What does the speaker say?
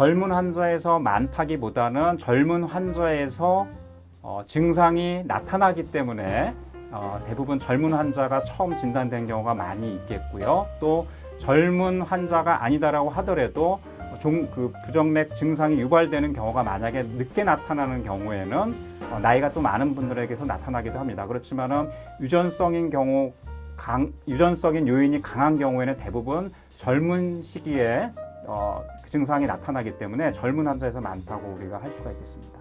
젊은 환자에서 많다기보다는 젊은 환자에서 어, 증상이 나타나기 때문에 어, 대부분 젊은 환자가 처음 진단된 경우가 많이 있겠고요. 또 젊은 환자가 아니다라고 하더라도 종, 그 부정맥 증상이 유발되는 경우가 만약에 늦게 나타나는 경우에는 어, 나이가 또 많은 분들에게서 나타나기도 합니다. 그렇지만은 유전성인 경우 강, 유전성인 요인이 강한 경우에는 대부분 젊은 시기에 어, 그 증상이 나타나기 때문에 젊은 환자에서 많다고 우리가 할 수가 있겠습니다.